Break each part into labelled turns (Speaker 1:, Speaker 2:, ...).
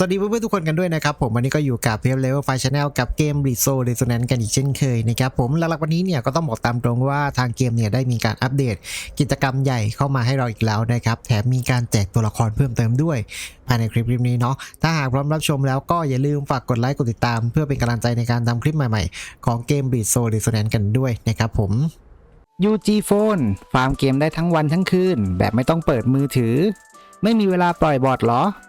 Speaker 1: สวัสดีเพื่อนๆทุกคนกันด้วยนะครับผมวันนี้ก็อยู่กับเพียบเลเวลไฟชแนลกับเกมรีโซเรโซแนนกันอีกเช่นเคยนะครับผมหลักๆวันนี้เนี่ยก็ต้องบอกตามตรงว่าทางเกมเนี่ยได้มีการอัปเดต กิจกรรมใหญ่เข้ามาให้เราอีกแล้วนะครับแถมมีการแจกตัวละครเพิ่มเติมด้วยภายในคลิปนี้เนาะถ้าหากพร้อมรับชมแล้วก็อย่าลืมฝากกดไลค์กดติดตาม เพื่อเป็นกำลังใจในการทำคลิปใหม่ๆ ของเกมรีโซเรโซแนนกันด้วยนะครับผม
Speaker 2: UG Phone ฟาร์มเกมได้ทั้งวันทั้งคืนแบบไม่ต้องเปิดมือถือ ไม่มีเวลาปล่อยบอทเหรอ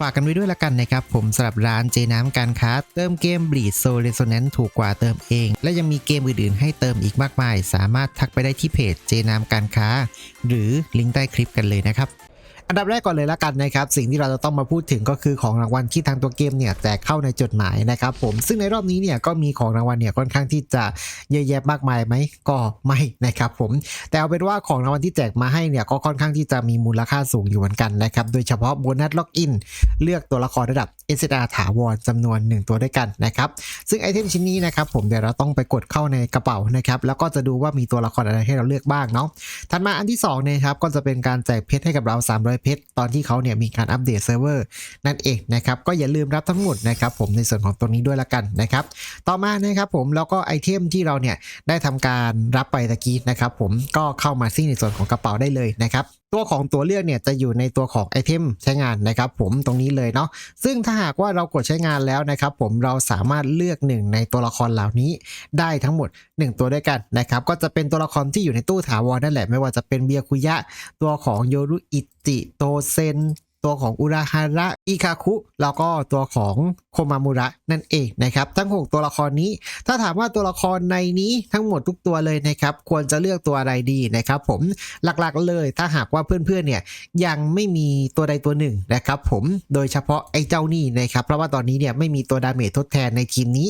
Speaker 1: ฝากกันไว้ด้วยละกันนะครับผมสำหรับร้านเจน้ำการค้า เติมเกมบลีดโซเลโซเนนถูกกว่าเติมเอง และยังมีเกมอื่นๆ ให้เติมอีกมากมาย สามารถทักไปได้ที่เพจเจน้ำการค้า หรือลิงก์ใต้คลิปกันเลยนะครับ อันดับแรกก่อนเลยละกันนะครับสิ่งที่เราจะต้องมาพูดถึงก็คือของรางวัลที่ทางตัวเกมเนี่ยแจกเข้าในจดหมายนะครับผมซึ่งในรอบนี้เนี่ยก็มีของรางวัลเนี่ยค่อนข้างที่จะเยอะแยะมากมายไหมก็ไม่นะครับผมแต่เอาเป็นว่าของรางวัลที่แจกมาให้เนี่ยก็ค่อนข้างที่จะมีมูลค่าสูงอยู่เหมือนกันนะครับโดยเฉพาะโบนัสล็อกอินเลือกตัวละครระดับ SSR ถาวรจำนวน 1 ตัวด้วยกันนะครับซึ่งไอเทมชิ้นนี้นะครับผมเดี๋ยวเราต้องไปกดเข้าในกระเป๋านะครับแล้วก็จะดูว่ามีตัวละครอะไรให้เราเลือกบ้างเนาะถัดมาอันที่2นะครับก็จะเป็นการแจกเพชรให้กับเรา300เพชรตอนที่เขาเนี่ยมีการอัปเดตเซิร์ฟเวอร์นั่นเองนะครับก็อย่าลืมรับทั้งหมดนะครับผมในส่วนของตรงนี้ด้วยละกันนะครับต่อมานะครับผมแล้วก็ไอเทมที่เราเนี่ยได้ทำการรับไปตะกี้นะครับผมก็เข้ามาซี่ในส่วนของกระเป๋าได้เลยนะครับตัวของตัวเลือกเนี่ยจะอยู่ในตัวของไอเทมใช้งานนะครับผมตรงนี้เลยเนาะซึ่งถ้าหากว่าเรากดใช้งานแล้วนะครับผมเราสามารถเลือกหนึ่งในตัวละครเหล่านี้ได้ทั้งหมด 1 ตัวด้วยกันนะครับก็จะเป็นตัวละครที่อยู่ในตู้ถาวรนั่นแหละไม่ว่าจะเป็นเบียคุยะ ตัวของโยรุอิจิโตเซนตัวของอุราฮาระอิคาคุ แล้วก็ตัวของ โคมามุระนั่นเองนะครับทั้ง 6 ตัวละครนี้ ถ้าถามว่าตัวละครในนี้ทั้งหมดทุกตัวเลยนะครับควรจะเลือกตัวอะไรดีนะครับผมหลักๆเลยถ้าหากว่าเพื่อนๆเนี่ยยังไม่มีตัวใดตัวหนึ่งนะครับผมโดยเฉพาะไอ้เจ้านี่นะครับเพราะว่าตอนนี้เนี่ยไม่มีตัวดาเมจทดแทนในทีมนี้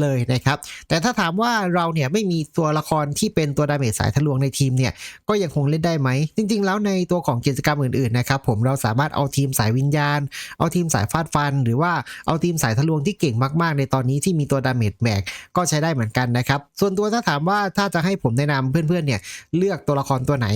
Speaker 1: เลยนะครับแต่ถ้าถามว่าเราเนี่ยไม่มีตัวละครที่เป็นตัวดาเมจสายทะลวงในทีมเนี่ยก็ยังคงเล่นได้ไหมจริง ๆ แล้วในตัวของกิจกรรมอื่นๆนะครับผมเราสามารถเอาทีมสายวิญญาณ เอาทีมสายฟาดฟัน หรือว่าเอาทีมสายทะลวงที่เก่งมากๆ ในตอนนี้ที่มีตัวดาเมจแบกก็ใช้ได้เหมือนกันนะครับ ส่วนตัวถ้าถามว่าถ้าจะให้ผมแนะนำเพื่อนๆเนี่ยเลือกตัวละครตัวไหน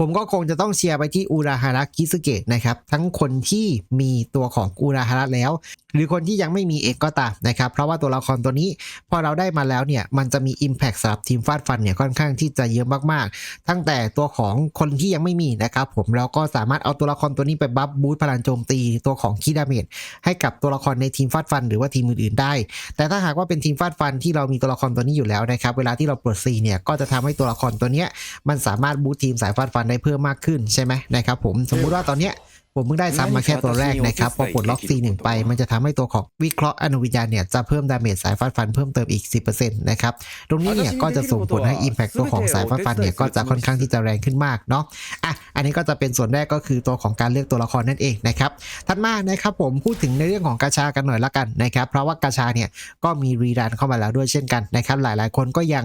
Speaker 1: ผมก็คงจะต้องเชียร์ไปที่อุราฮาระคิสเกะนะครับทั้งคนที่มีตัวของอุราฮาระแล้ว หรือคนที่ยังไม่มีเองก็ตามนะครับ เพราะว่าตัวละครตัวนี้พอเราได้มาแล้วเนี่ยมันจะมี Impact สำหรับทีมฟาดฟันเนี่ยค่อนข้างที่จะเยอะมากๆ ตั้งแต่ตัวของคนที่ยังไม่มีนะครับผมเราก็สามารถเอาตัวละครตัวนี้ไปบัฟบูสต์พลังโจมตีตัวของคีดาเมจให้กับตัวละครในทีมฟาดฟัน หรือว่าทีมอื่นๆได้ แต่ถ้าหากว่าเป็นทีมฟาดฟันที่เรามีตัวละครตัวนี้อยู่แล้วนะครับเวลาที่เราปลดซีเนี่ยก็จะทำให้ตัวละครตัวเนี้ยมันสามารถบูสต์ทีมสายฟาดฟันได้เพิ่มมากขึ้นใช่ไหมนะครับผมสมมุติว่าตอนเนี้ย ผมเพิ่งได้ซ้ำมาแค่ตัวแรกนะครับ พอปลดล็อก C1 ไป มันจะทำให้ตัวของวิเคราะห์อนุวิญญาณเนี่ยจะเพิ่มดาเมจสายฟาดฟันเพิ่มเติมอีก 10%นะครับ ตรงนี้เนี่ยก็จะส่งผลให้ Impact ตัวของสายฟาดฟันเนี่ยก็จะค่อนข้างที่จะแรงขึ้นมากเนาะ อะ อันนี้ก็จะเป็นส่วนแรกก็คือตัวของการเลือกตัวละครนั่นเองนะครับ ถัดมานะครับผมพูดถึงในเรื่องของกาชากันหน่อยละกันนะครับ เพราะว่ากาชาเนี่ยก็มีรีรันเข้ามาแล้วด้วยเช่นกันนะครับ หลายๆ คนก็ยัง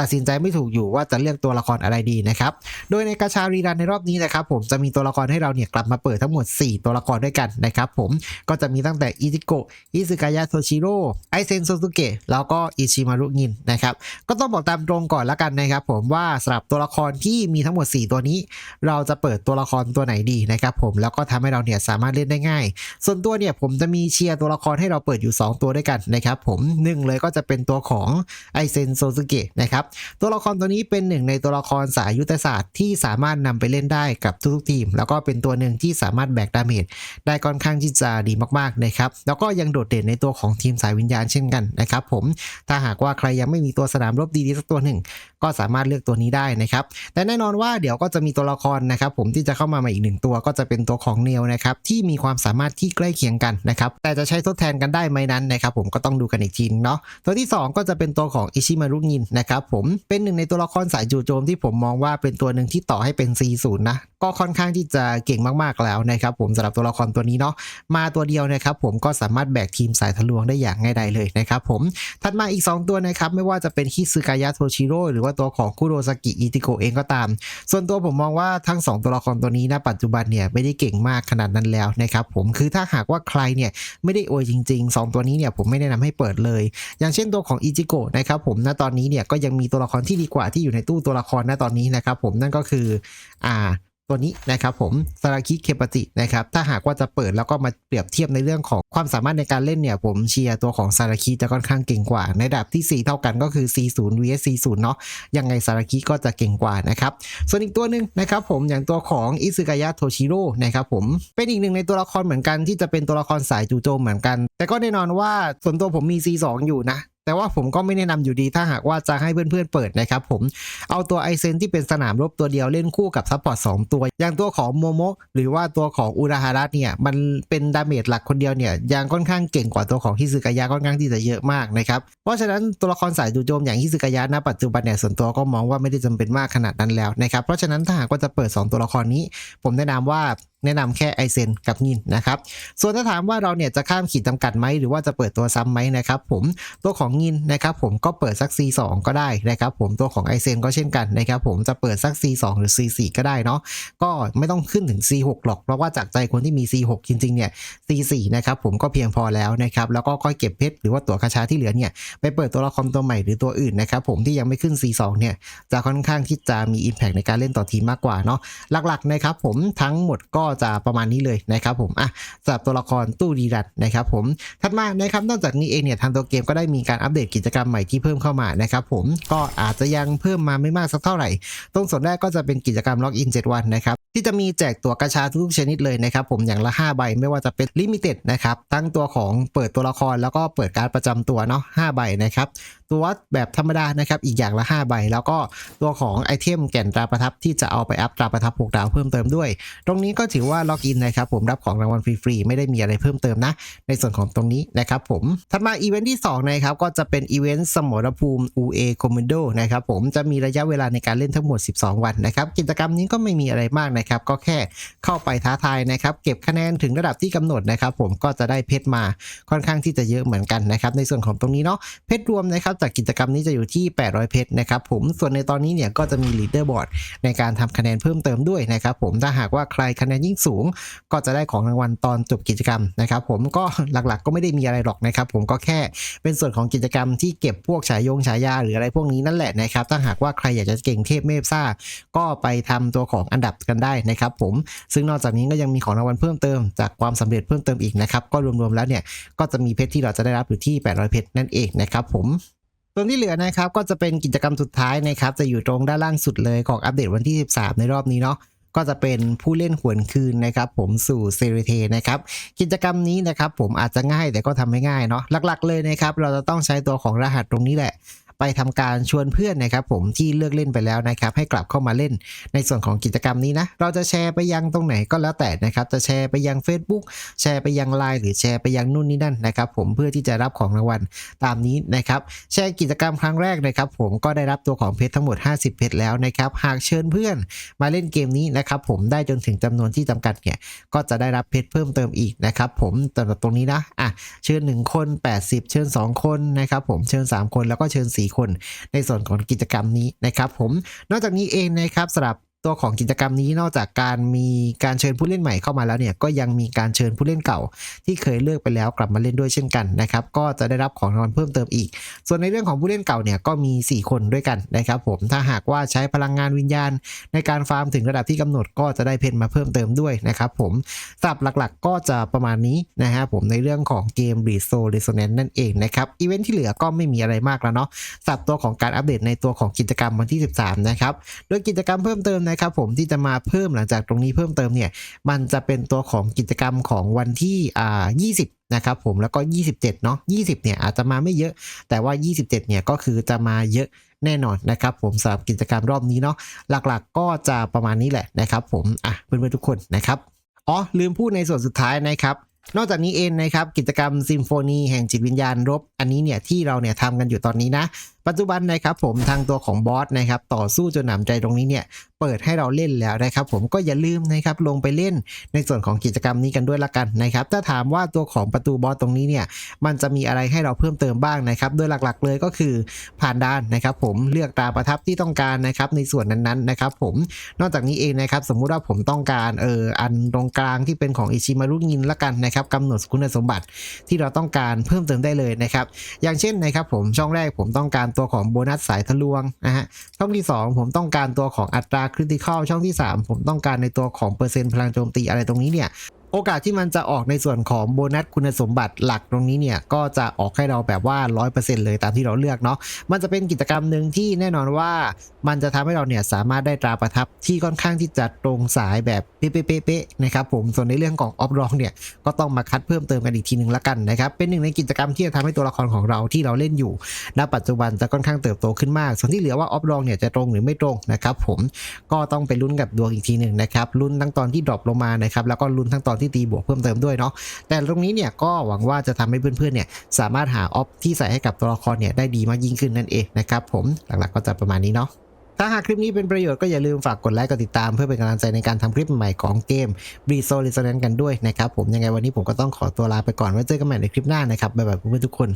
Speaker 1: ตัดสินใจไม่ถูกอยู่ว่าจะเลือกตัวละครอะไรดีนะครับ โดยในกาชารีรันในรอบนี้นะครับผมจะมีตัวละครให้เราเนี่ยกลับมาเปิดทั้งงหมด 4 ตัวละครด้วยกันนะครับผมก็จะมีตั้งแต่อิจิโกะอิซึกายะโทชิโร่ไอเซนโซซุเกะแล้วก็อิชิมารุงินนะครับก็ต้องบอกตามตรงก่อนละกันนะครับผมว่าสำหรับตัวละครที่มีทั้งหมด 4 ตัวนี้ เราจะเปิดตัวละครตัวไหนดีนะครับผมแล้วก็ทำให้เราเนี่ยสามารถเล่นได้ง่าย ส่วนตัวเนี่ยผมจะมีเชียร์ตัวละครให้เราเปิดอยู่ 2 ตัวด้วยกันนะครับผมหนึ่งเลยก็จะเป็นตัวของไอเซนโซซุเกะนะครับตัวละครตัวนี้เป็นหนึ่งในตัวละครสายยุทธศาสตร์ที่สามารถนำไปเล่นได้กับทุกๆทีม แล้วก็เป็นตัวหนึ่งที่สามารถแบกดาเมจได้ค่อนข้างที่จะดีมากๆนะครับแล้วก็ยังโดดเด่นในตัวของทีมสายวิญญาณเช่นกันนะครับผมถ้าหากว่าใครยังไม่มีตัวสนามรบดีๆสักตัวหนึ่ง ก็สามารถเลือกตัวนี้ได้นะครับ แต่แน่นอนว่าเดี๋ยวก็จะมีตัวละครนะครับผมที่จะเข้ามาใหม่อีกหนึ่งตัวก็จะเป็นตัวของเนลนะครับที่มีความสามารถที่ใกล้เคียงกันนะครับแต่จะใช้ทดแทนกันได้ไหมนั้นนะครับผมก็ต้องดูกันอีกทีนเนาะตัวที่ 2 ก็จะเป็นตัวของอิชิมารุงินนะครับผมเป็นหนึ่งในตัวละครสายจู่โจมที่ผมมองว่าเป็นตัวหนึ่งที่ต่อให้เป็น C0 นะก็ค่อนข้างที่จะเก่งมากๆแล้วนะครับผมสำหรับตัวละครตัวนี้เนาะมาตัวเดียวนะครับผมก็สามารถแบกทีมสายทะลวงได้อย่างง่ายดายเลยนะครับผมถัดมาอีก 2 ตัวนะครับไม่ว่าจะเป็นฮิซึกายะโทชิโร่หรือว่าตัวของคุโรซากิอิติโกะเองก็ตาม ส่วนตัวผมมองว่าทั้ง 2 ตัวละครตัวนี้นะปัจจุบันเนี่ยไม่ได้เก่งมากขนาดนั้นแล้วนะครับผมคือถ้าหากว่าใครเนี่ยไม่ได้โอยจริง ๆ 2 ตัวนี้เนี่ยผมไม่แนะนำให้เปิดเลย อย่างเช่นตัวของอิจิโกะนะครับผมณตอนนี้เนี่ยก็ยังมีตัวละครที่ดีกว่าที่อยู่ในตู้ตัวละครณตอนนี้นะครับผมนั่นก็คืออ่า ตัวนี้นะครับผมซาราคิเคปจินะครับถ้าหากว่าจะเปิดแล้วก็มาเปรียบเทียบในเรื่องของความสามารถในการเล่นเนี่ย ผมเชียร์ตัวของซาราคิจะค่อนข้างเก่งกว่า ในดับที่ 4 เท่ากันก็คือ C0 vs C0 เนาะยังไงซาราคิก็จะเก่งกว่านะครับส่วนอีกตัวหนึ่งนะครับผมอย่างตัวของอิซึกายะโทชิโร่นะครับผมเป็นอีกหนึ่งในตัวละครเหมือนกันที่จะเป็นตัวละครสายจูโจมเหมือนกัน แต่ก็แน่นอนว่าส่วนตัวผมมี C2 อยู่นะ แต่ว่าผมก็ไม่แนะนำอยู่ดีถ้าหากว่าจะให้เพื่อนๆเปิดนะครับผมเอาตัวไอเซนที่เป็นสนามรบตัวเดียวเล่นคู่กับซัพพอร์ตสตัว อย่างตัวของโมโมะหรือว่าตัวของอุราฮาระเนี่ยมันเป็นดาเมจหลักคนเดียวเนี่ยยังค่อนข้างเก่งกว่าตัวของฮิซึกายะค่อนข้างที่จะเยอะมากนะครับเพราะฉะนั้นตัวละครสายจู่โจมอย่างฮิซึกายะณปัจจุบันเนี่ยส่วนตัวก็มองว่าไม่ได้จำเป็นมากขนาดนั้นแล้วนะครับเพราะฉะนั้นถ้าหากว่าจะเปิด 2 ตัวละครนี้ ผมแนะนำว่า แนะนำแค่ไอเซนกับนินนะครับ ส่วนถ้าถามว่าเราเนี่ยจะข้ามขีดจำกัดไหมหรือว่าจะเปิดตัวซ้ำไหมนะครับผมตัวของงินนะครับผมก็เปิดสัก C2 ก็ได้นะครับผมตัวของไอเซนก็เช่นกันนะครับผมจะเปิดสัก C2 หรือ C4 ก็ได้เนาะก็ไม่ต้องขึ้นถึง C6 หรอกเพราะว่าจากใจคนที่มี C6 จริงๆเนี่ย C4 นะครับผมก็เพียงพอแล้วนะครับแล้วก็ค่อยเก็บเพชรหรือว่าตัวคาชาที่เหลือเนี่ยไปเปิดตัวละครตัวใหม่หรือตัวอื่นนะครับผมที่ยังไม่ขึ้น C2 เนี่ยจะค่อนข้างที่จะมี Impact ในการเล่นต่อทีมมากกว่าเนาะหลักๆนะครับผมทั้งหมดก็จะประมาณนี้เลยนะครับผมอะสำหรับตัวละครตู้ดีรันนะครับผมถัดมานะครับนอกจากนี้เองเนี่ยทางตัวเกมก็ได้มีการอัปเดตกิจกรรมใหม่ที่เพิ่มเข้ามานะครับผมก็อาจจะยังเพิ่มมาไม่มากสักเท่าไหร่ ตรงส่วนแรกก็จะเป็นกิจกรรมล็อกอิน7วันนะครับที่จะมีแจกตัวกระชาทุกชนิดเลยนะครับผมอย่างละ 5 ใบไม่ว่าจะเป็นลิมิเต็ดนะครับทั้งตัวของเปิดตัวละครแล้วก็เปิดการประจำตัวเนาะ5ใบนะครับ ตัวแบบธรรมดานะครับอีกอย่างละ 5 ใบ แล้วก็ตัวของไอเทมแก่นตราประทับที่จะเอาไปอัพตราประทับ6ดาวเพิ่มเติมด้วย ตรงนี้ก็ถือว่าล็อกอินนะครับผมรับของรางวัลฟรีๆไม่ได้มีอะไรเพิ่มเติมนะ ในส่วนของตรงนี้นะครับผมถัดมาอีเวนท์ที่2นะครับก็จะเป็นอีเวนต์สมรภูมิ UA Commando นะครับผมจะมีระยะเวลาในการเล่นทั้งหมด 12 วันนะครับกิจกรรมนี้ก็ไม่มีอะไรมากนะครับก็แค่เข้าไปท้าทายนะครับเก็บคะแนนถึงระดับที่กำหนดนะครับผมก็จะได้เพชรมาค่อนข้างที่จะเยอะเหมือนกันนะครับในส่วนของตรงนี้เนาะเพชรรวมนะครับจากกิจกรรมนี้จะอยู่ที่ 800 เพชรนะครับผมส่วนในตอนนี้เนี่ยก็จะมีลีดเดอร์บอร์ดในการทำคะแนนเพิ่มเติมด้วยนะครับผมถ้าหากว่าใครคะแนนยิ่งสูง ก็จะได้ของรางวัลตอนจบกิจกรรมนะครับผมก็หลักๆ ก็ไม่ได้มีอะไรหรอกนะครับผมก็แค่เป็นส่วนของกิจกรรมที่เก็บพวกฉายงฉายาหรืออะไรพวกนี้นั่นแหละนะครับถ้าหากว่าใครอยากจะเก่งเทพเมฟซ่าก็ไปทำตัวของอันดับกันได้นะครับผมซึ่งนอกจากนี้ก็ยังมีของรางวัลเพิ่มเติมจากความสำเร็จเพิ่มเติมอีกนะครับก็รวมๆแล้วเนี่ยก็จะมีเพชรที่เราจะได้รับอยู่ที่ 800 เพชรนั่นเองนะครับผม ส่วนที่เหลือนะครับก็จะเป็นกิจกรรมสุดท้ายนะครับจะอยู่ตรงด้านล่างสุดเลยของอัปเดตวันที่ 13 ในรอบนี้เนาะก็จะเป็นผู้เล่นหวนคืนนะครับ ผมสู่เซเรเทนะครับ กิจกรรมนี้นะครับ ผมอาจจะง่ายแต่ก็ทำไม่ง่ายเนาะหลัก ๆ เลยนะครับ เราจะต้องใช้ตัวของรหัสตรงนี้แหละ ไปทำการชวนเพื่อนนะครับผมที่เลือกเล่นไปแล้วนะครับให้กลับเข้ามาเล่นในส่วนของกิจกรรมนี้นะเราจะแชร์ไปยังตรงไหนก็แล้วแต่นะครับจะแชร์ไปยัง Facebook แชร์ไปยังไลน์หรือแชร์ไปยังนู่นนี่นั่นนะครับผมเพื่อที่จะรับของรางวัลตามนี้นะครับแชร์กิจกรรมครั้งแรกนะครับผมก็ได้รับตัวของเพชรทั้งหมด 50 เพชรแล้วนะครับหากเชิญเพื่อนมาเล่นเกมนี้นะครับผมได้จนถึงจำนวนที่จำกัดเนี่ยก็จะได้รับเพชรเพิ่มเติมอีกนะครับผมสำหรับตรงนี้นะอะเชิญ 1 คน 80 เชิญ 2 คนนะครับผมเชิญ 3 คนแล้วก็เชิญ 4คน ในส่วนของกิจกรรมนี้นะครับผม นอกจากนี้เองนะครับสำหรับ ตัวของกิจกรรมนี้นอกจากการมีการเชิญผู้เล่นใหม่เข้ามาแล้วเนี่ยก็ยังมีการเชิญผู้เล่นเก่า ที่เคยเลือกไปแล้วกลับมาเล่นด้วยเช่นกันนะครับก็จะได้รับของรางวัลเพิ่มเติมอีก ส่วนในเรื่องของผู้เล่นเก่าเนี่ยก็มี 4 คนด้วยกันนะครับผมถ้าหากว่าใช้พลังงานวิญญาณ ในการฟาร์มถึงระดับที่กำหนดก็จะได้เพนมาเพิ่มเติมด้วยนะครับผมสับหลักๆ ก็จะประมาณนี้นะฮะผมในเรื่องของเกม b r e e d Soul Resonance นั่นเองนะครับอีเวนท์ที่เหลือก็ไม่มีอะไรมากแล้วเนาะสับตัวของการอัปเดตในตัวของกิจกรรมวันที่ 13นะครับโดยกิจกรรมเพิ่มเติมนะครับผมที่จะมาเพิ่มหลังจากตรงนี้เพิ่มเติมเนี่ยมันจะเป็นตัวของกิจกรรมของวันที่อ่า20นะครับผมแล้วก็ 27 เนาะ20 เนี่ยอาจจะมาไม่เยอะ แต่ว่า 27 เนี่ยก็คือจะมาเยอะแน่นอนนะครับผมสำหรับกิจกรรมรอบนี้เนาะหลักๆก็จะประมาณนี้แหละนะครับผมอะเพื่อนๆทุกคนนะครับอ๋อลืมพูดในส่วนสุดท้ายนะครับนอกจากนี้เองนะครับกิจกรรมซิมโฟนีแห่งจิตวิญญาณรบ อันนี้เนี่ยที่เราเนี่ยทำกันอยู่ตอนนี้นะปัจจุบันนะครับผมทางตัวของบอสนะครับต่อสู้จนหนำใจตรงนี้เนี่ยเปิดให้เราเล่นแล้วนะครับผมก็อย่าลืมนะครับลงไปเล่นในส่วนของกิจกรรมนี้กันด้วยละกันนะครับถ้าถามว่าตัวของประตูบอสตรงนี้เนี่ยมันจะมีอะไรให้เราเพิ่มเติมบ้างนะครับโดยหลักๆเลยก็คือผ่านด่านนะครับผมเลือกตราประทับที่ต้องการนะครับในส่วนนั้นๆนะครับผมนอกจากนี้เองนะครับสมมุติว่าผมต้องการเอออันตรงกลางที่เป็นของอิชิมารุงินละกันนะครับกำหนดคุณสมบัติที่เราต้องการเพิ่มเติมได้เลยนะครับอย่างเช่นนะครับผมช่องแรกผมต้องการตัวของโบนัสสายทะลวงนะฮะช่องที่ 2 ผมต้องการตัวของอัตราคริติคอลช่องที่ 3 ผมต้องการในตัวของเปอร์เซ็นต์พลังโจมตีอะไรตรงนี้เนี่ย โอกาสที่มันจะออกในส่วนของโบนัสคุณสมบัติหลักตรงนี้เนี่ย ก็จะออกให้เราแบบว่า 100%เลยตามที่เราเลือกเนาะมันจะเป็นกิจกรรมหนึ่งที่แน่นอนว่า มันจะทำให้เราเนี่ยสามารถได้ตราประทับที่ค่อนข้างที่จะตรงสายแบบเป๊ะๆนะครับผมส่วนในเรื่องของออฟรองเนี่ยก็ต้องมาคัดเพิ่มเติมกันอีกทีหนึ่งละกันนะครับเป็นหนึ่งในกิจกรรมที่จะทำให้ตัวละครของเราที่เราเล่นอยู่ณปัจจุบันจะค่อนข้างเติบโตขึ้นมาก ส่วนที่เหลือว่าออฟรองเนี่ยจะตรงหรือไม่ตรงนะครับผมก็ต้องไปลุ้นกับดวงอีกทีหนึ่งนะครับลุ้นทั้งตอนที่ดรอปลงมานะครับแล้วก็ลุ้นทั้งตอนที่ตีบวกเพิ่มเติมด้วยเนาะแต่ตรงนี้เนี่ยก็หวังว่าจะทำให้เพื่อนๆเนี่ยสามารถหาออฟที่ใส่ให้กับตัวละครเนี่ยได้ดีมากยิ่งขึ้นนั่นเองนะครับผมหลักๆก็จะประมาณนี้เนาะถ้าหากคลิปนี้เป็นประโยชน์ก็อย่าลืมฝากกดไลค์กดติดตามเพื่อเป็นกำลังใจในการทำคลิปใหม่ของเกม b r e e z o r e s o n a n c e กันด้วยนะครับผมยังไงวันนี้ผมก็ต้องขอตัวลาไปก่อนไว้เจอกันใหม่ในคลิปหน้านะครับบ๊ายบายเพื่อนๆทุกคน